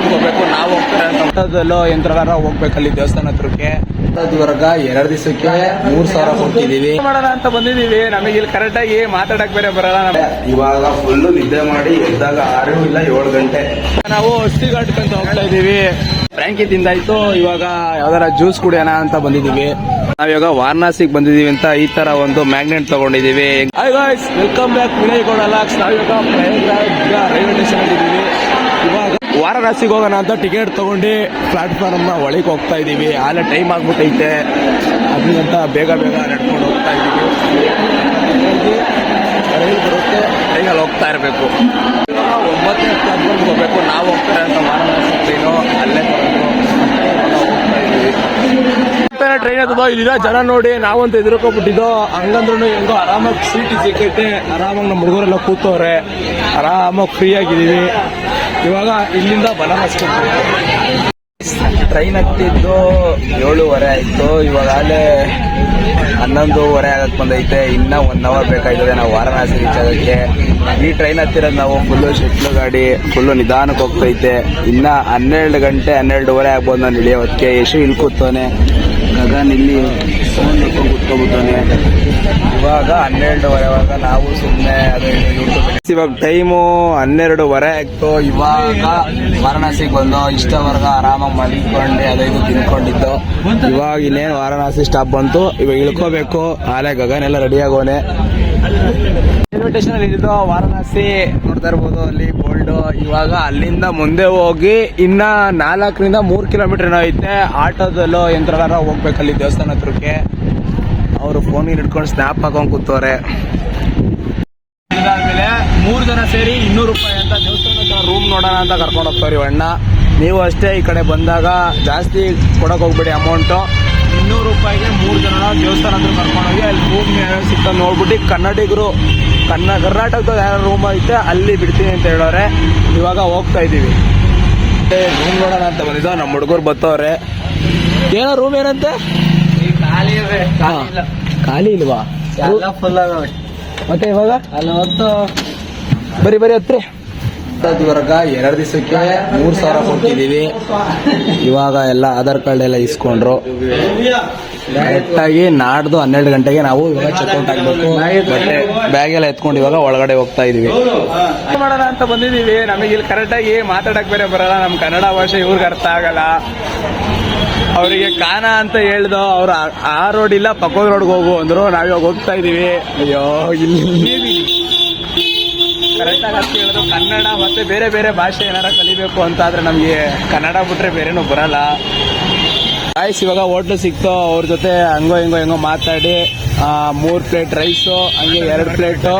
ತಗೊಂಡು ಹೋಗ್ಬೇಕು ನಾವು ಹೋಗ್ತಾರೆ ಅಂತ ಯಂತ್ರಗಾರ ಹೋಗ್ಬೇಕು ಅಲ್ಲಿ ದೇವಸ್ಥಾನ ಹತ್ರಕ್ಕೆ. ವರ್ಗ ಎರಡು ದಿವಸಕ್ಕೆ ಮೂರ್ ಸಾವಿರ ಕೊಟ್ಟಿದೀವಿ ಮಾಡೋಣ ಅಂತ ಬಂದಿದೀವಿ ನಮಗೆ ಇಲ್ಲಿ ಕರೆಕ್ಟ್ ಆಗಿ ಮಾತಾಡಕ್ ಬೇರೆ ಬರಲ್ಲ ಇವಾಗ ಫುಲ್ ನಿದ್ದೆ ಮಾಡಿ ಎದ್ದಾಗ ಆರು ಇಲ್ಲ ಏಳು ಗಂಟೆ. ನಾವು ಹಸ್ತಿ ಘಾಟ್ಕಂತ ಹೋಗ್ತಾ ಇದೀವಿ ಫ್ರಾಂಕಿ ತಿಂದಾಯ್ತು. ಇವಾಗ ಯಾವ್ದಾರ ಜ್ಯೂಸ್ ಕುಡಿಯೋಣ ಅಂತ ಬಂದಿದೀವಿ ನಾವಿವಾಗ ವಾರಣಾಸಿಗೆ ಬಂದಿದೀವಿ ಅಂತ ಈ ತರ ಒಂದು ಮ್ಯಾಗ್ನೆಟ್ ತಗೊಂಡಿದೀವಿ ವೆಲ್ಕಮ್ ಬ್ಯಾಕ್ ವಿನಯ್ ಗೌಡ ನಾವಿವಾಗ ಪ್ರಯಾಗ್ರಾಜ್ ರೈಲ್ವೆ ಸ್ಟೇಷನ್ ಇವಾಗ ವಾರಣಾಸಿಗೆ ಹೋಗೋಣ ಅಂತ ಟಿಕೆಟ್ ತೊಗೊಂಡು ಪ್ಲಾಟ್ಫಾರ್ಮ್ನ ಒಳಗೆ ಹೋಗ್ತಾ ಇದ್ದೀವಿ. ಆಲೆ ಟೈಮ್ ಆಗ್ಬಿಟ್ಟೈತೆ. ಅದನ್ನಂತ ಬೇಗ ಬೇಗ ನಡ್ಕೊಂಡು ಹೋಗ್ತಾ ಇದ್ದೀವಿ. ರೈಲ್ ಬರುತ್ತೆ. ರೈಲಲ್ಲಿ ಹೋಗ್ತಾ ಇರಬೇಕು. ಒಂಬತ್ತನೇ ಪ್ಲಾಟ್ಫಾರ್ಮ್ಗೆ ಹೋಗಬೇಕು. ನಾವು ಹೋಗ್ತಾರೆ ಅಂತ ವಾರಣಾಸಿ ಟ್ರೈನು ಅಲ್ಲೇ ಟ್ರೈನ್ ಹತ್ತದ ಇಲ್ಲಿರೋ ಜನ ನೋಡಿ. ನಾವಂತ ಎದುರ್ಕೊಬಿಟ್ಟಿದ್ದು ಹಂಗಂದ್ರೂ ಹೆಂಗೋ ಆರಾಮಾಗಿ ಸೀಟ್ ಸಿಕ್ಕೈತೆ. ಆರಾಮಾಗಿ ನಮ್ಮ ಹುಡುಗರೆಲ್ಲ ಕೂತವ್ರೆ. ಆರಾಮಾಗಿ ಫ್ರೀ ಆಗಿದೀವಿ ಇವಾಗ ಇಲ್ಲಿಂದ ಬನಾರಸ್ಕೊಂಡು ಟ್ರೈನ್ ಹತ್ತಿದ್ದು ಏಳುವರೆ ಆಯ್ತು. ಇವಾಗಲೇ ಹನ್ನೊಂದುವರೆ ಆಗಕ್ಕೆ ಬಂದೈತೆ. ಇನ್ನ ಒನ್ ಅವರ್ ಬೇಕಾಗ್ತದೆ. ನಾವು ವಾರಣಾಸಿ ರೀಚ್ ಆಗಕ್ಕೆ. ಈ ಟ್ರೈನ್ ಹತ್ತಿರೋದು ನಾವು ಫುಲ್ಲು ಶೆಟ್ಲು ಗಾಡಿ ಫುಲ್ಲು ನಿಧಾನಕ್ಕೆ ಹೋಗ್ತೈತೆ. ಇನ್ನ ಹನ್ನೆರಡು ಗಂಟೆ, ಹನ್ನೆರಡುವರೆ ಆಗ್ಬೋದು ನಾನು ಇಳಿಯೋದಕ್ಕೆ ಯಶು ಇಲ್ಲಿ ಕೂತವನೆ. ಗಗನ್ ಇಲ್ಲಿ ಫೋನ್ ಕೂತ್ಕೊಬಿಟ್ಟವನೆ ಇವಾಗ ಹನ್ನೆರಡುವರೆವಾಗ ನಾವು ಸುಮ್ಮನೆ ಅದೇ ಇವಾಗ ಟೈಮು ಹನ್ನೆರಡುವರೆ ಆಯ್ತು. ಇವಾಗ ವಾರಣಾಸಿಗೆ ಬಂದು ಇಷ್ಟವರೆಗ ಆರಾಮಾಗಿ ಮಲಿಕೊಂಡು ಅದೈದು ತಿನ್ಕೊಂಡಿದ್ದು. ಇವಾಗ ಇನ್ನೇನು ವಾರಣಾಸಿ ಸ್ಟಾಪ್ ಬಂತು. ಇವಾಗ ಇಳ್ಕೋಬೇಕು. ಆಲೆ ಗಗನೆಲ್ಲ ರೆಡಿ ಆಗೋನೆ. ರೈಲ್ವೆ ಸ್ಟೇಷನ್ ಅಲ್ಲಿ ಇದ್ದು ವಾರಣಾಸಿ ನೋಡ್ತಾ ಇರ್ಬೋದು, ಅಲ್ಲಿ ಬೋಲ್ಡ್. ಇವಾಗ ಅಲ್ಲಿಂದ ಮುಂದೆ ಹೋಗಿ ಇನ್ನ ನಾಲ್ಕರಿಂದ ಮೂರ್ ಕಿಲೋಮೀಟರ್ ಏನೋ ಐತೆ. ಆಟೋದಲ್ಲೋ ಯಂತ್ರ ಹೋಗ್ಬೇಕು ಅಲ್ಲಿ ದೇವಸ್ಥಾನ ಹತ್ರಕ್ಕೆ. ಅವರು ಫೋನ್ ಹಿಡ್ಕೊಂಡು ಸ್ನ್ಯಾಪ್ ಹಾಕೊಂಡ್ ಕೂತವ್ರೆ. ಇದಾದ್ಮೇಲೆ ಮೂರು ಜನ ಸೇರಿ ಇನ್ನೂರು ರೂಪಾಯಿ ಅಂತ ದೇವಸ್ಥಾನದ ರೂಮ್ ನೋಡೋಣ ಅಂತ ಕರ್ಕೊಂಡು ಹೋಗ್ತಾರೆ ಅಣ್ಣ. ನೀವು ಅಷ್ಟೇ ಈ ಕಡೆ ಬಂದಾಗ ಜಾಸ್ತಿ ಕೊಡಕ್ ಹೋಗ್ಬೇಡಿ ಅಮೌಂಟು ಇನ್ನೂರು ರೂಪಾಯಿಗೆ ಮೂರು ಜನ ದೇವಸ್ಥಾನ ಹತ್ರ ಕರ್ಕೊಂಡೋಗಿ ಅಲ್ಲಿ ರೂಮ್ ಸಿಕ್ತ ನೋಡ್ಬಿಟ್ಟು ಕನ್ನಡಿಗರು ಕನ್ನ ಕರ್ನಾಟಕದ ಯಾರು ರೂಮ್ ಐತೆ ಅಲ್ಲಿ ಬಿಡ್ತೀನಿ ಅಂತ ಹೇಳೋರೆ. ಇವಾಗ ಹೋಗ್ತಾ ಇದೀವಿ ರೂಮ್ ನೋಡೋಣ ಅಂತ ಬಂದಿದ್ದು ನಮ್ಮ ಹುಡುಗರು ಬರ್ತವ್ರೆ ಏನೋ ರೂಮ್ ಏನಂತೆ? ಖಾಲಿ ಇಲ್ವಾ? ಫುಲ್ ಮತ್ತೆ ಇವಾಗ? ಅಲ್ಲಿ ಹೊತ್ತು ಬರಿ ಬರಿ ಹತ್ರಿ ವರ್ಗ ಎರಡು ದಿವಸಕ್ಕೆ ಮೂರು ಸಾವಿರ ಕೊಟ್ಟಿದೀವಿ ಇವಾಗ ಎಲ್ಲ ಆಧಾರ್ ಕಾರ್ಡ್ ಎಲ್ಲ ಇಸ್ಕೊಂಡ್ರು. ಕರೆಕ್ಟಾಗಿ ನಾಡ್ದು ಹನ್ನೆರಡು ಗಂಟೆಗೆ ನಾವು ಇವಾಗ ಚೆಕ್ಔಟ್ ಆಗ್ಬೇಕು. ಬಟ್ಟೆ ಬ್ಯಾಗ್ ಎಲ್ಲ ಎತ್ಕೊಂಡು ಇವಾಗ ಒಳಗಡೆ ಹೋಗ್ತಾ ಇದೀವಿ. ಮಾಡೋಣ ಅಂತ ಬಂದಿದೀವಿ ನಮಗೆ ಇಲ್ಲಿ ಕರೆಕ್ಟಾಗಿ ಮಾತಾಡಕ್ಕೆ ಮಾತಾಡಕ್ ಬೇರೆ ಬರಲ್ಲ. ನಮ್ ಕನ್ನಡ ಭಾಷೆ ಇವ್ರಿಗೆ ಅರ್ಥ ಆಗಲ್ಲ. ಅವರಿಗೆ ಕಾನ ಅಂತ ಹೇಳ್ದು ಅವ್ರು ಆ- ರೋಡ್ ಇಲ್ಲ ಪಕ್ಕದ ರೋಡ್ಗೆ ಹೋಗು ಅಂದ್ರು ನಾವಿವಾಗ ಹೋಗ್ತಾ ಇದೀವಿ. ಅಯ್ಯೋ ಇಲ್ಲಿ ಕರೆಕ್ಟಾಗಿ ಹೇಳಿದ್ರು. ಕನ್ನಡ ಮತ್ತೆ ಬೇರೆ ಬೇರೆ ಭಾಷೆ ಏನಾರ ಕಲಿಬೇಕು ಅಂತ ಆದ್ರೆ ನಮ್ಗೆ ಕನ್ನಡ ಬಿಟ್ರೆ ಬೇರೆನೂ ಬರಲ್ಲ. ಆಯ್ಸ್ ಇವಾಗ ಹೋಟ್ಲು ಸಿಕ್ತು. ಅವ್ರ ಜೊತೆ ಹಂಗೋ ಹಿಂಗೋ ಹೆಂಗೋ ಮಾತಾಡಿ. ಮೂರ್ ಪ್ಲೇಟ್ ರೈಸು ಹಂಗೆ ಎರಡು ಪ್ಲೇಟು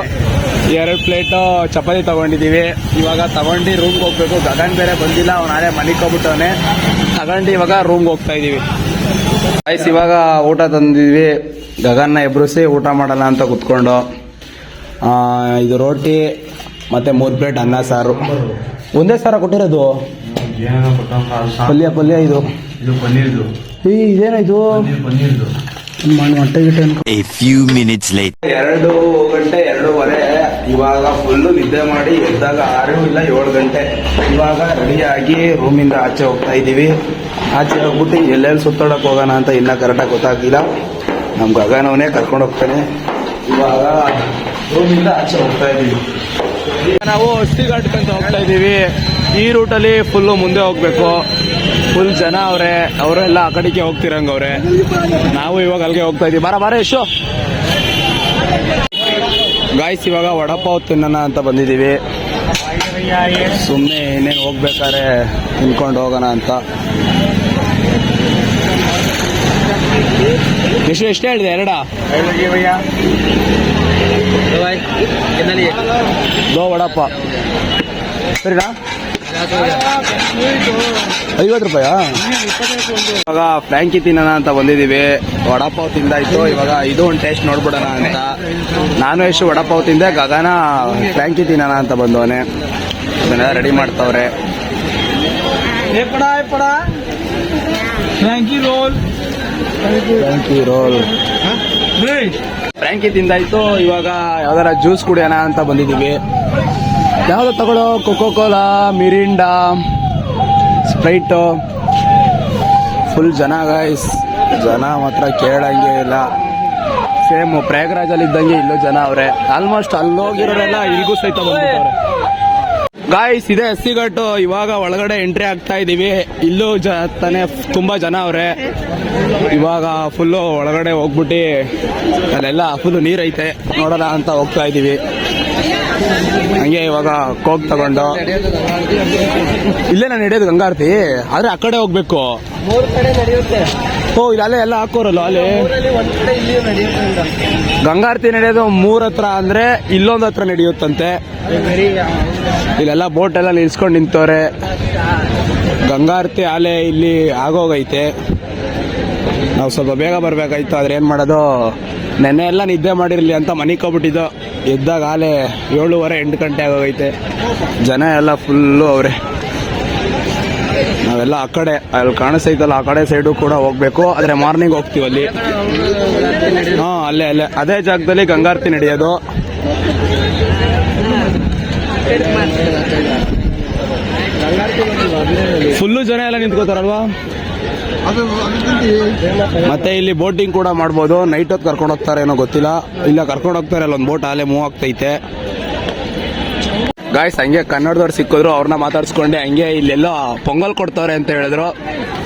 ಎರಡು ಪ್ಲೇಟು ಚಪಾತಿ ತಗೊಂಡಿದ್ದೀವಿ. ಇವಾಗ ತಗೊಂಡು ರೂಮ್ಗೆ ಹೋಗ್ಬೇಕು. ಗಗನ್ ಬೇರೆ ಬಂದಿಲ್ಲ ಅವ್ನು ನಾಳೆ ಮನೆಗೆ ಹೋಗ್ಬಿಟ್ಟವನೆ. ತಗೊಂಡು ಇವಾಗ ರೂಮ್ಗೆ ಹೋಗ್ತಾ ಇದ್ದೀವಿ ಆಯ್ಸ್ ಇವಾಗ ಊಟ ತಂದಿದ್ವಿ ಗಗನ್ನ ಎಬ್ರಿಸಿ ಊಟ ಮಾಡಲ್ಲ ಅಂತ ಕುತ್ಕೊಂಡು. ಆ, ಇದು ರೋಟಿ ಮತ್ತೆ ಮೂರು ಪ್ಲೇಟ್ ಅನ್ನ ಸಾರು. ಒಂದೇ ಸಾರ ಕೊಟ್ಟಿರೋದು? ಪಲ್ಯ ಪಲ್ಯ ಇದು? ಇದು ಈ later. ಎರಡು ಗಂಟೆ ಎರಡೂವರೆ. ಇವಾಗ ಫುಲ್ಲು ನಿದ್ದೆ ಮಾಡಿ ಎದ್ದಾಗ ಆರು ಇಲ್ಲ ಏಳು ಗಂಟೆ. ಇವಾಗ ರೆಡಿಯಾಗಿ ರೂಮಿಂದ ಆಚೆ ಹೋಗ್ತಾ ಇದ್ದೀವಿ. ಆಚೆ ಹೋಗ್ಬಿಟ್ಟು ಎಲ್ಲೆಲ್ಲಿ ಸುತ್ತಾಡಕ್ ಹೋಗೋಣ ಅಂತ ಇನ್ನ ಕರೆಕ್ಟಾಗಿ ಗೊತ್ತಾಗಿಲ್ಲ ನಮ್ ಗಗನವನೇ ಕರ್ಕೊಂಡು ಹೋಗ್ತಾನೆ. ಇವಾಗ ರೂಮಿಂದ ಆಚೆ ಹೋಗ್ತಾ ಇದ್ದೀವಿ. ನಾವು ಘಾಟ್ಕಂತ ಹೋಗ್ತಾ ಇದ್ದೀವಿ. ಈ ರೂಟಲ್ಲಿ ಫುಲ್ಲು ಮುಂದೆ ಹೋಗ್ಬೇಕು. ಫುಲ್ ಜನ ಅವರೇ. ಅವರೆಲ್ಲ ಆ ಕಡೆಗೆ ಹೋಗ್ತಿರಂಗವ್ರೆ ನಾವು ಇವಾಗ ಅಲ್ಲಿಗೆ ಹೋಗ್ತಾ ಇದೀವಿ ಬರ ಬರ ಎಷ್ಟು ಗಾಯ್ಸ್ ಇವಾಗ ವಡಪಾವ್ ತಿನ್ನೋಣ ಅಂತ ಬಂದಿದ್ದೀವಿ. ಸುಮ್ಮನೆ ಇನ್ನೇನು ಹೋಗ್ಬೇಕಾದ್ರೆ ತಿನ್ಕೊಂಡು ಹೋಗೋಣ ಅಂತ. ಎಷ್ಟು ಎಷ್ಟು ಹೇಳಿದೆ? ಎರಡ? ದೋ ವಡಪ್ಪ ಸರಿನಾ? ಐವತ್ತು ರೂಪಾಯಾ? ಇವಾಗ ಫ್ರಾಂಕಿ ತಿನ್ನೋಣ ಅಂತ ಬಂದಿದ್ದೀವಿ. ವಡಪಾವ್ ತಿಂದಾಯ್ತು ಇವಾಗ ಇದು ಒಂದು ಟೇಸ್ಟ್ ನೋಡ್ಬಿಡೋಣ ಅಂತ. ನಾನು ಎಷ್ಟು ವಡಾಪಾವ್ ತಿಂದೆ ಗಗನ ಫ್ರಾಂಕಿ ತಿನ್ನೋಣ ಅಂತ ಬಂದವನೆ. ರೆಡಿ ಮಾಡ್ತಾವ್ರೆ. ಫ್ರಾಂಕಿ ರೋಲ್ ತಿಂದಾಯ್ತು. ಇವಾಗ ಯಾವ್ದಾರ ಜ್ಯೂಸ್ ಕುಡಿಯೋಣ ಅಂತ ಬಂದಿದ್ದೀವಿ. ಯಾವ್ದು ತಗೊಳ್ಳೋ? Coca cola Mirinda Sprite full ಜನ ಗೈಸ್ ಜನ ಮಾತ್ರ ಕೇಳಂಗೆ ಇಲ್ಲ. ಸೇಮ್ ಪ್ರಯಾಗ್ರಾಜಲ್ಲಿ ಇದ್ದಂಗೆ ಇಲ್ಲೂ ಜನ ಅವ್ರೆ. ಆಲ್ಮೋಸ್ಟ್ ಅಲ್ಲೋಗಿರೋರೆಲ್ಲ ಇಲ್ಲಿಗೂ ಸಹಿತ ಬಂದಿದ್ದಾರೆ ಗಾಯ್ಸ್ ಇದೆ ಎಸ್ಸಿಗಟ್ಟು. ಇವಾಗ ಒಳಗಡೆ ಎಂಟ್ರಿ ಆಗ್ತಾ ಇದೀವಿ. ಇಲ್ಲೂ ಜ ತಾನೇ ತುಂಬಾ ಜನ ಅವ್ರೆ. ಇವಾಗ ಫುಲ್ಲು ಒಳಗಡೆ ಹೋಗ್ಬಿಟ್ಟು ಅಲ್ಲೆಲ್ಲ ಫುಲ್ಲು ನೀರೈತೆ. ನೋಡೋಣ ಅಂತ ಹೋಗ್ತಾ ಇದೀವಿ. ಹಂಗೆ ಇವಾಗ ಕೋಕ್ ತಗೊಂಡು. ಇಲ್ಲೇ ನಾನು ಹಿಡಿಯೋದು ಗಂಗಾರತಿ, ಆದ್ರೆ ಆ ಕಡೆ ಹೋಗ್ಬೇಕು. ಓ, ಇಲ್ಲ ಅಲ್ಲೇ ಎಲ್ಲ ಹಾಕೋರಲ್ಲ, ಅಲ್ಲಿ. ಗಂಗಾರತಿ ನಡೆಯೋದು ಮೂರ್ ಹತ್ರ ಅಂದ್ರೆ ಇಲ್ಲೊಂದ್ ಹತ್ರ ನಡೆಯುತ್ತಂತೆ. ಇಲ್ಲೆಲ್ಲ ಬೋಟ್ ಎಲ್ಲ ನಿಲ್ಸ್ಕೊಂಡು ನಿಂತವ್ರೆ. ಗಂಗಾರತಿ ಆಲೆ ಇಲ್ಲಿ ಆಗೋಗೈತೆ. ನಾವು ಸ್ವಲ್ಪ ಬೇಗ ಬರ್ಬೇಕಾಯ್ತು, ಆದ್ರೆ ಏನ್ ಮಾಡೋದು? ನೆನ್ನೆ ಎಲ್ಲ ನಿದ್ದೆ ಮಾಡಿರಲಿ ಅಂತ ಮನಿಕೋಬಿಟ್ಟಿದ್ದು ಎದ್ದಾಗ ಆಲೆ ಏಳುವರೆ, ಎಂಟು ಗಂಟೆ ಆಗೋಗೈತೆ. ಜನ ಎಲ್ಲ ಫುಲ್ಲು ಅವರೇ. ನಾವೆಲ್ಲ ಆ ಕಡೆ, ಅಲ್ಲಿ ಕಾಣಿಸ್ತೈತಲ್ಲ ಆ ಕಡೆ ಸೈಡು ಕೂಡ ಹೋಗ್ಬೇಕು. ಆದ್ರೆ ಮಾರ್ನಿಂಗ್ ಹೋಗ್ತೀವಿ ಅಲ್ಲಿ. ಹಾ, ಅಲ್ಲೇ ಅಲ್ಲೇ. ಅದೇ ಜಾಗದಲ್ಲಿ ಗಂಗಾರತಿ ನಡೆಯೋದು. ಫುಲ್ಲು ಜನ ಎಲ್ಲ ನಿಂತ್ಕೋತಾರಲ್ವಾ? ಮತ್ತೆ ಇಲ್ಲಿ ಬೋಟಿಂಗ್ ಕೂಡ ಮಾಡ್ಬೋದು. ನೈಟ್ ಹೊತ್ತು ಕರ್ಕೊಂಡು ಹೋಗ್ತಾರೆ ಏನೋ ಗೊತ್ತಿಲ್ಲ. ಇಲ್ಲ, ಕರ್ಕೊಂಡು ಹೋಗ್ತಾರೆ, ಅಲ್ಲೊಂದು ಬೋಟ್ ಅಲ್ಲೇ ಮೂವ್ ಆಗ್ತೈತೆ. ಗಾಯ್ಸ್ ಹಂಗೆ ಕನ್ನಡದವ್ರು ಸಿಕ್ಕಿದ್ರು, ಅವ್ರನ್ನ ಮಾತಾಡ್ಸ್ಕೊಂಡೆ. ಹಂಗೆ ಇಲ್ಲೆಲ್ಲೋ ಪೊಂಗಲ್ ಕೊಡ್ತಾರೆ ಅಂತ ಹೇಳಿದ್ರು.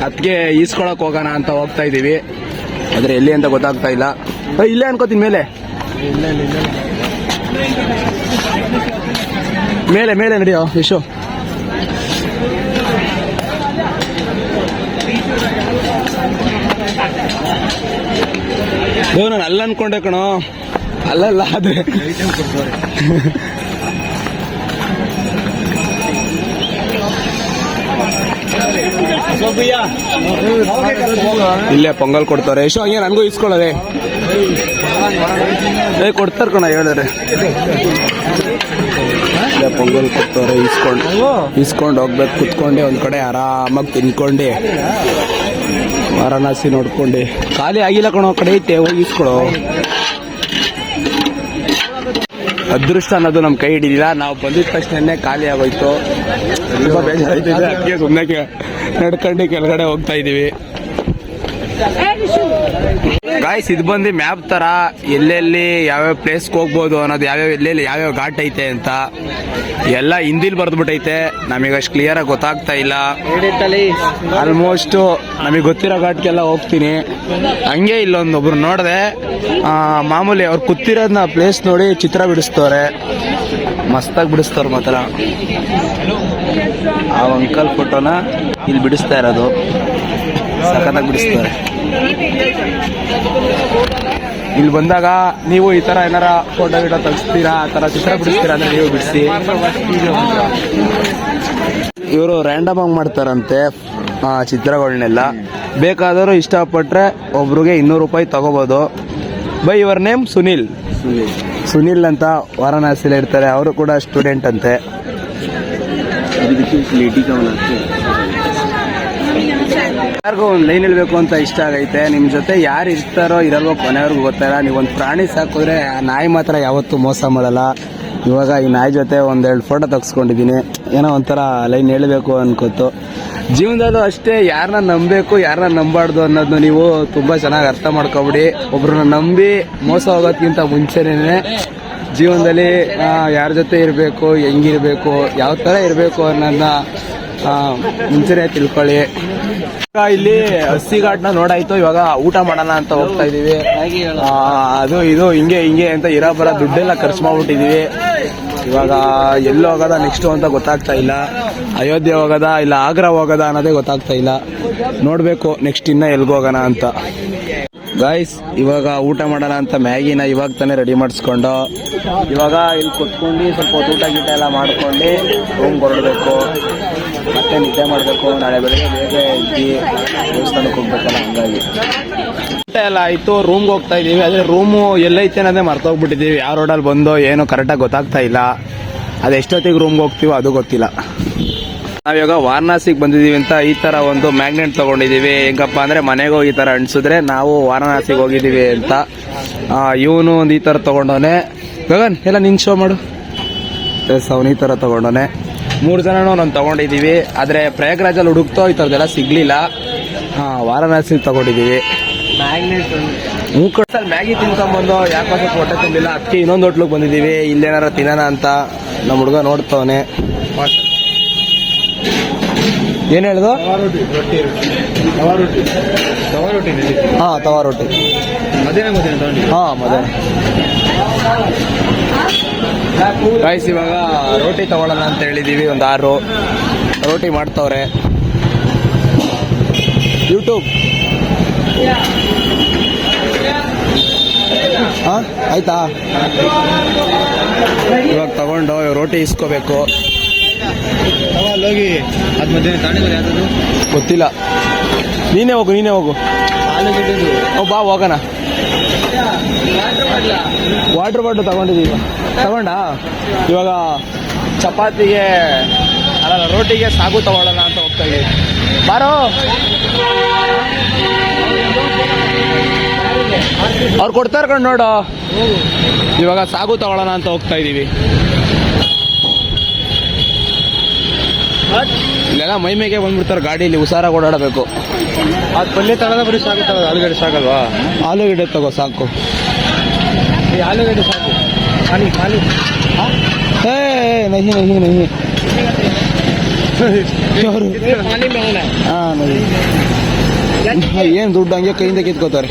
ಅದಕ್ಕೆ ಈಸ್ಕೊಳಕ್ ಹೋಗೋಣ ಅಂತ ಹೋಗ್ತಾ ಇದೀವಿ. ಆದ್ರೆ ಎಲ್ಲಿ ಅಂತ ಗೊತ್ತಾಗ್ತಾ ಇಲ್ಲ. ಇಲ್ಲೇ ಅನ್ಕೋತೀನಿ, ಮೇಲೆ. ಮೇಲೆ ಮೇಲೆ, ನಡೆಯೋ, ಯಶು. ದೇವ್ ನಾನು ಅಲ್ಲ ಅನ್ಕೊಂಡೆ ಕಣೋ. ಅಲ್ಲಲ್ಲ ಆದ್ರೆ ಇಲ್ಲೇ ಪೊಂಗಲ್ ಕೊಡ್ತಾರೆ. ಯಶೋ, ಹಂಗೆ ನನಗೂ ಇಸ್ಕೊಳ್ಳೋದೆ. ಏ, ಕೊಡ್ತಾರ ಕಣ, ಹೇಳಿದ್ರೆ. ಇಲ್ಲೇ ಪೊಂಗಲ್ ಕೊಡ್ತಾರೆ, ಇಸ್ಕೊಂಡು. ಇಸ್ಕೊಂಡು ಹೋಗ್ಬೇಕು, ಕುತ್ಕೊಂಡೆ ಒಂದ್ ಕಡೆ, ಆರಾಮಾಗಿ ತಿನ್ಕೊಂಡು. ವಾರಣಾಸಿ ನೋಡ್ಕೊಂಡು. ಖಾಲಿ ಆಗಿಲ್ಲ ಕಣೋ ಕಡೆ ಐತೆ, ಹೋಗಿ ಅದೃಷ್ಟ ಅನ್ನೋದು ನಮ್ಮ ಕೈ ಹಿಡಿದಿಲ್ಲ ನಾವು ಬಂದಿದ ತಕ್ಷಣ ಖಾಲಿ ಆಗೋಯ್ತು. ತುಂಬಾ ಬೇಜಾರಾಯ್ತಿದೆ ಅದಕ್ಕೆ ಸುಮ್ಮನೆ ನಡ್ಕೊಂಡು ಕೆಳಗಡೆ ಹೋಗ್ತಾ ಇದೀವಿ. ಗಾಯ್ಸ್ ಇದು ಬಂದು ಮ್ಯಾಪ್ ತರ ಎಲ್ಲೆಲ್ಲಿ ಯಾವ್ಯಾವ ಪ್ಲೇಸ್ಗೆ ಹೋಗ್ಬೋದು ಅನ್ನೋದು ಯಾವ್ಯಾವ ಎಲ್ಲೆಲ್ಲಿ ಯಾವ್ಯಾವ ಘಾಟ್ ಐತೆ ಅಂತ ಎಲ್ಲ ಹಿಂದಿಲ್ ಬರ್ದ್ಬಿಟ್ಟೈತೆ ನಮಗೆ ಅಷ್ಟು ಕ್ಲಿಯರ್ ಆಗಿ ಗೊತ್ತಾಗ್ತಾ ಇಲ್ಲ. ಆಲ್ಮೋಸ್ಟ್ ನಮಗೆ ಗೊತ್ತಿರೋ ಘಾಟ್ಗೆಲ್ಲ ಹೋಗ್ತೀನಿ. ಹಂಗೆ ಇಲ್ಲೊಂದು ಒಬ್ರು ನೋಡಿದೆ. ಮಾಮೂಲಿ ಅವ್ರು ಕೂತಿರೋದನ್ನ ಪ್ಲೇಸ್ ನೋಡಿ ಚಿತ್ರ ಬಿಡಿಸ್ತವ್ರೆ ಮಸ್ತಾಗಿ ಬಿಡಿಸ್ತವ್ರು ಮಾತ್ರ. ಆ ಅಂಕಲ್ ಫೋಟೋನ ಇಲ್ಲಿ ಬಿಡಿಸ್ತಾ ಇರೋದು. ಸಖತ್ತಾಗಿ ಬಿಡಿಸ್ತಾರೆ. ಇಲ್ಲಿ ಬಂದಾಗ ನೀವು ಈ ತರ ಏನಾರ ಫೋಟೋ ಗಿಟೋ ತೆಗಿಸ್ತೀರಾ? ಆ ತರ ಚಿತ್ರ ಬಿಡಿಸ್ತೀರಾ ಅಂದ್ರೆ ನೀವು ಬಿಡಿಸಿ. ಇವರು ರ್ಯಾಂಡಮ್ ಆಗಿ ಮಾಡ್ತಾರಂತೆ ಚಿತ್ರಗಳನ್ನೆಲ್ಲ ಬೇಕಾದವರು ಇಷ್ಟಪಟ್ಟರೆ ಒಬ್ರಿಗೆ ಇನ್ನೂರು ರೂಪಾಯಿ ತಗೋಬಹುದು bye, your name Sunil. Sunil ಅಂತ ವಾರಣಾಸಿಲಿ ಇರ್ತಾರೆ. ಅವರು ಕೂಡ ಸ್ಟೂಡೆಂಟ್ ಅಂತೆ. ಯಾರಿಗೂ ಒಂದು ಲೈನ್ ಇಳ್ಬೇಕು ಅಂತ ಇಷ್ಟ ಆಗೈತೆ. ನಿಮ್ಮ ಜೊತೆ ಯಾರು ಇರ್ತಾರೋ ಇರಲ್ವೋ ಕೊನೆವರೆಗೂ ಗೊತ್ತಾರ ನೀವು ಒಂದು ಪ್ರಾಣಿ ಸಾಕಿದ್ರೆ ಆ ನಾಯಿ ಮಾತ್ರ ಯಾವತ್ತೂ ಮೋಸ ಮಾಡಲ್ಲ. ಇವಾಗ ಈ ನಾಯಿ ಜೊತೆ ಒಂದೆರಡು ಫೋಟೋ ತೆಗ್ಸ್ಕೊಂಡಿದ್ದೀನಿ. ಏನೋ ಒಂಥರ ಲೈನ್ ಹೇಳಬೇಕು ಅನ್ಕೋತು ಜೀವನದಲ್ಲೂ ಅಷ್ಟೇ ಯಾರನ್ನ ನಂಬಬೇಕು ಯಾರನ್ನ ನಂಬಾರ್ದು ಅನ್ನೋದನ್ನ ನೀವು ತುಂಬಾ ಚೆನ್ನಾಗಿ ಅರ್ಥ ಮಾಡ್ಕೊಬಿಡಿ. ಒಬ್ರನ್ನ ನಂಬಿ ಮೋಸ ಹೋಗೋದ್ಕಿಂತ ಮುಂಚೆನೇ ಜೀವನದಲ್ಲಿ ಯಾರ ಜೊತೆ ಇರಬೇಕು ಹೆಂಗಿರಬೇಕು ಯಾವ ಥರ ಇರಬೇಕು ಅನ್ನೋದನ್ನ ಮುಂಚೆನೇ ತಿಳ್ಕೊಳ್ಳಿ. ಇಲ್ಲಿ ಹಸಿ ಘಾಟ್ನ ನೋಡಾಯ್ತು, ಇವಾಗ ಊಟ ಮಾಡೋಣ ಅಂತ ಹೋಗ್ತಾ ಇದೀವಿ. ಅದು ಇದು ಹಿಂಗೆ ಹಿಂಗೆ ಅಂತ ಇರೋ ಬರೋ ದುಡ್ಡೆಲ್ಲ ಖರ್ಚು ಮಾಡ್ಬಿಟ್ಟಿದೀವಿ. ಇವಾಗ ಎಲ್ಲಿ ಹೋಗೋದ ನೆಕ್ಸ್ಟ್ ಅಂತ ಗೊತ್ತಾಗ್ತಾ ಇಲ್ಲ. ಅಯೋಧ್ಯೆ ಹೋಗೋದ ಇಲ್ಲ ಆಗ್ರಾ ಹೋಗೋದ ಅನ್ನೋದೇ ಗೊತ್ತಾಗ್ತಾ ಇಲ್ಲ. ನೋಡ್ಬೇಕು ನೆಕ್ಸ್ಟ್ ಇನ್ನ ಎಲ್ಗೆ ಹೋಗೋಣ ಅಂತ. ಗಾಯ್ಸ್ ಇವಾಗ ಊಟ ಮಾಡೋಣ ಅಂತ ಮ್ಯಾಗಿನ ಇವಾಗ ತಾನೇ ರೆಡಿ ಮಾಡಿಸ್ಕೊಂಡು, ಇವಾಗ ಇಲ್ಲಿ ಕುತ್ಕೊಂಡು ಸ್ವಲ್ಪ ಊಟ ಗೀಟ ಎಲ್ಲ ಮಾಡ್ಕೊಂಡು ರೂಮ್ ಹೊರಡಬೇಕು. ಮತ್ತೆ ನಿದ್ದೆ ಮಾಡಬೇಕು, ನಾಳೆ ಬೆಳಗ್ಗೆ ಬೇಗ ಎದ್ದು ದೇವಸ್ಥಾನಕ್ಕೆ ಹೋಗ್ಬೇಕಲ್ಲ, ಹಂಗಾಗಿ. ಎಲ್ಲ ಆಯ್ತು ರೂಮ್ಗೆ ಹೋಗ್ತಾ ಇದೀವಿ ಆದರೆ ರೂಮು ಎಲ್ಲೈತೆ ಅನ್ನೋದೇ ಮರ್ತೋಗ್ಬಿಟ್ಟಿದ್ದೀವಿ. ಯಾವ ರೋಡಲ್ಲಿ ಬಂದೋ ಏನೋ ಕರೆಕ್ಟಾಗಿ ಗೊತ್ತಾಗ್ತಾ ಇಲ್ಲ. ಅದು ಎಷ್ಟೊತ್ತಿಗೆ ರೂಮ್ಗೆ ಹೋಗ್ತೀವೋ ಅದು ಗೊತ್ತಿಲ್ಲ. ನಾವಿವಾಗ ವಾರಣಾಸಿಗೆ ಬಂದಿದ್ದೀವಿ ಅಂತ ಈ ತರ ಒಂದು ಮ್ಯಾಗ್ನೆಟ್ ತೊಗೊಂಡಿದ್ದೀವಿ. ಹೆಂಗಪ್ಪ ಅಂದ್ರೆ ಮನೆಗೆ ಹೋಗಿ ಈ ತರ ಅಂಟಿಸಿದ್ರೆ ನಾವು ವಾರಣಾಸಿಗೆ ಹೋಗಿದ್ದೀವಿ ಅಂತ. ಇವನು ಒಂದು ಈ ತರ ತಗೊಂಡವನೆ. ಗಗನ್, ಎಲ್ಲ ನಿನ್ನ ಶೋ ಮಾಡು. ಎಸ್ ಅವನು ಈ ತರ ತಗೊಂಡವನೆ. ಮೂರು ಜನನೂ ನಾನು ತಗೊಂಡಿದ್ದೀವಿ. ಆದರೆ ಪ್ರಯಾಗ್ರಾಜಲ್ಲಿ ಹುಡುಕ್ತೋ ಈ ಥರದ್ದೆಲ್ಲ ಸಿಗಲಿಲ್ಲ. ಹಾಂ ವಾರಣಾಸಿ ತಗೊಂಡಿದ್ದೀವಿ. ಮೂಕಟ್ಟಲ್ಲಿ ಮ್ಯಾಗಿ ತಿನ್ಕೊಂಬಂದು ಯಾಕೋ ಸ್ವಲ್ಪ ಹೊಟ್ಟೆ ತುಂಬಿಲ್ಲ? ಅದಕ್ಕೆ ಇನ್ನೊಂದು ಹೋಟ್ಲಿಗೆ ಬಂದಿದ್ದೀವಿ. ಇಲ್ಲೇನಾರ ತಿನ್ನೋಣ ಅಂತ ನಮ್ಮ ಹುಡುಗ ನೋಡ್ತವನೆ. ಏನು ಹೇಳ್ದು? ಹಾಂ ತವಾ ರೊಟ್ಟಿ ಹಾಂ ಮಧ್ಯಾಹ್ನ. ಗಾಯ್ಸ್ ಇವಾಗ ರೋಟಿ ತಗೊಳ್ಳೋಣ ಅಂತ ಹೇಳಿದೀವಿ ಒಂದು ಆರು ರೋಟಿ ಮಾಡ್ತವ್ರೆ. ಯೂಟ್ಯೂಬ್ ಹಾಂ ಆಯ್ತಾ? ಇವಾಗ ತಗೊಂಡು ರೋಟಿ ಇಸ್ಕೋಬೇಕು. ಹೋಗಿ ಅದ್ ಮಧ್ಯಾಹ್ನ ತಾಣಿದ್ರೆ ಯಾವ್ದು ಗೊತ್ತಿಲ್ಲ. ನೀನೇ ಹೋಗು ನೀನೇ ಹೋಗು. ಬಾ ಹೋಗೋಣ. ವಾಟರ್ ಬಾಟ್ಲು ತಗೊಂಡಿದ್ದೀವಿ. ತಗೊಂಡಾ. ಇವಾಗ ಚಪಾತಿಗೆ ಅಲ್ಲ ರೋಟಿಗೆ ಸಾಗು ತಗೊಳ್ಳೋಣ ಅಂತ ಹೋಗ್ತಾ ಇದ್ದೀವಿ ಬಾರೋ. ಅವ್ರು ಕೊಡ್ತಾರೆ ಕಣ್ ನೋಡು. ಇವಾಗ ಸಾಗು ತಗೊಳ್ಳೋಣ ಅಂತ ಹೋಗ್ತಾ ಇದ್ದೀವಿ. ಇಲ್ಲೆಲ್ಲ ಮೈ ಮೇಗೆ ಬಂದ್ಬಿಡ್ತಾರೆ ಗಾಡಿಲಿ ಹುಷಾರಾಗಿ ಓಡಾಡಬೇಕು. ಅದು ಪಲ್ಯ ತಗೊಳ್ಳೋದ ಬರೀ ಸಾಕು ತಗೊಳ್ಳೋದು ಆಲೂಗಡ್ಡೆ ಸಾಕಲ್ವಾ ಆಲೂಗಡ್ಡೆ ತಗೋ ಸಾಕು. ಈ ಆಲೂಗಡ್ಡೆ ಸಾಕು ಖಾಲಿ पानी ए नहीं नहीं नहीं ಹಾಂ ಏನು ದುಡ್ಡು ಹಂಗೆ ಕೈಯಿಂದ ಕಿತ್ಕೋತಾರೆ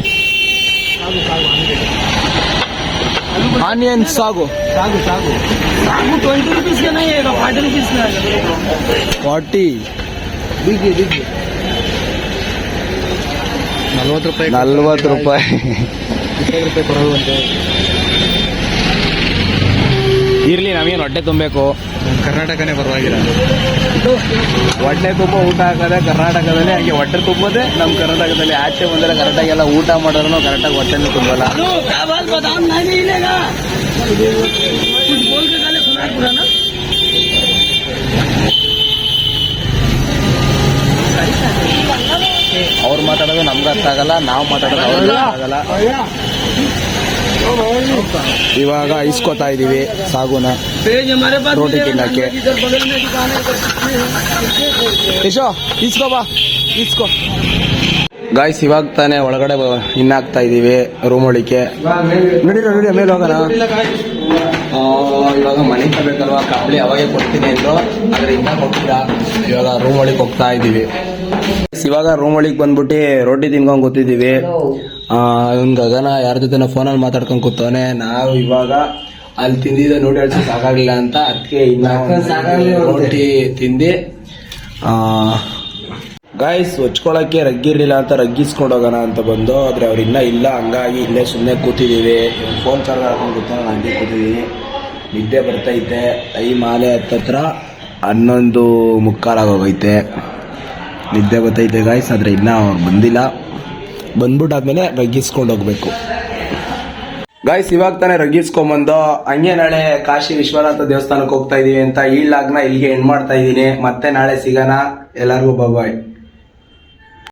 ಆನಿಯನ್ ಸಾಗು ಫಾರ್ಟಿ ನಲ್ವತ್ತು ರೂಪಾಯಿ ನಲ್ವತ್ತು ರೂಪಾಯಿ ಇರ್ಲಿ ನಾವೇನು ಹೊಟ್ಟೆ ತುಂಬಬೇಕು? ಕರ್ನಾಟಕನೇ ಪರವಾಗಿಲ್ಲ. ಹೊಟ್ಟೆ ತುಂಬ ಊಟ ಹಾಕದೆ ಕರ್ನಾಟಕದಲ್ಲಿ ಹಾಗೆ ಹೊಟ್ಟೆ ತುಂಬೋದೆ ನಮ್ಮ ಕರ್ನಾಟಕದಲ್ಲಿ ಆಚೆ ಬಂದರೆ ಕರೆಕ್ಟಾಗಿ ಎಲ್ಲ ಊಟ ಮಾಡೋದ್ರೂ ಕರೆಕ್ಟಾಗಿ ಹೊಟ್ಟೆನೂ ತುಂಬಲ್ಲ. ಅವ್ರು ಮಾತಾಡೋದು ನಮ್ಗೆ ಅರ್ಥ ಆಗಲ್ಲ ನಾವು ಮಾತಾಡೋದು ಅವ್ರಿಗೆ ಅರ್ಥ ಆಗಲ್ಲ ಇವಾಗ ಇಸ್ಕೊತಾ ಇದೀವಿ ಸಾಗುನ. ರೋಟಿ ತಿನ್ನಕ್ಕೆ. ಯಶೋ ಇಸ್ಕೋ ಬಾ ಇಸ್ಕೋ ಗಾಯ್ಸ್ ಇವಾಗ ತಾನೇ ಒಳಗಡೆ ಇನ್ನಾಗ್ತಾ ಇದೀವಿ ರೂಮ್ ಒಳಿಕೆ ನಡೀರ ನಡಿ ಮೇಲೆ ಹೋಗೋಣ. ಇವಾಗ ಮನೆ ತರಬೇಕಲ್ವಾ ಕಾಬಳಿ ಅವಾಗೆ ಕೊಡ್ತೀನಿ ಅಂದ್ರು ಇನ್ನ ಕೊಟ್ಟಿಲ್ಲ ಇವಾಗ ರೂಮ್ ಒಳಗೆ ಹೋಗ್ತಾ ಇದೀವಿ ಇವಾಗ ರೂಮ್ ಒಳಗೆ ಬಂದ್ಬಿಟ್ಟು ರೊಟ್ಟಿ ತಿನ್ಕೊಂಡ್ ಕೂತಿದ್ದೀವಿ ಗಗನ ಯಾರ ಜೊತೆ ಫೋನಲ್ಲಿ ಮಾತಾಡ್ಕೊಂಡ್ ಕೂತವನೆ. ನಾವು ಇವಾಗ ಅಲ್ಲಿ ತಿಂದಿದ್ದ ನೂಡಲ್ಸ್ ಸಾಕಾಗ್ಲಿಲ್ಲ ಅಂತ ಅದಕ್ಕೆ ಇನ್ನ ರೊಟ್ಟಿ ರೋಟಿ ತಿಂದು. ಗಾಯ್ಸ್ ಹೊಚ್ಕೊಳಕ್ಕೆ ರಗ್ಗಿರ್ಲಿಲ್ಲ ಅಂತ ರಗ್ಗಿಸ್ಕೊಂಡು ಹೋಗೋಣ ಅಂತ ಬಂದು, ಆದ್ರೆ ಅವ್ರು ಇನ್ನ ಇಲ್ಲ. ಹಂಗಾಗಿ ಇಲ್ಲೇ ಸುಮ್ಮನೆ ಕೂತಿದೀವಿ. ಫೋನ್ ಚಾರ್ಜ್ ಹಾಕೊಂಡು ಕೂತ ನಾನು ಹಂಗೆ ಕೂತಿದ್ದೀನಿ ನಿದ್ದೆ ಬರ್ತೈತೆ ಟೈಮ್ ಆಲೆ ಹತ್ತತ್ರ ಹನ್ನೊಂದು ಮುಕ್ಕಾಲಾಗೋಗೈತೆ ನಿದ್ದೆ ಗೊತ್ತೈತೆ ಗಾಯ್ಸ್ ಆದರೆ ಇನ್ನೂ ಅವ್ರು ಬಂದಿಲ್ಲ. ಬಂದ್ಬಿಟ್ಟಾದ್ಮೇಲೆ ರಗ್ಗಿಸ್ಕೊಂಡು ಹೋಗ್ಬೇಕು. ಗಾಯ್ಸ್ ಇವಾಗ ತಾನೇ ರಗ್ಗಿಸ್ಕೊಂಬಂದು ಹಂಗೆ ನಾಳೆ ಕಾಶಿ ವಿಶ್ವನಾಥ ದೇವಸ್ಥಾನಕ್ಕೆ ಹೋಗ್ತಾ ಇದೀವಿ ಅಂತ ಈಳಾಗ್ನ ಇಲ್ಲಿಗೆ ಎಂಡ್ ಮಾಡ್ತಾ ಇದ್ದೀನಿ ಮತ್ತೆ ನಾಳೆ ಸಿಗೋಣ. ಎಲ್ಲರಿಗೂ ಬಾಯ್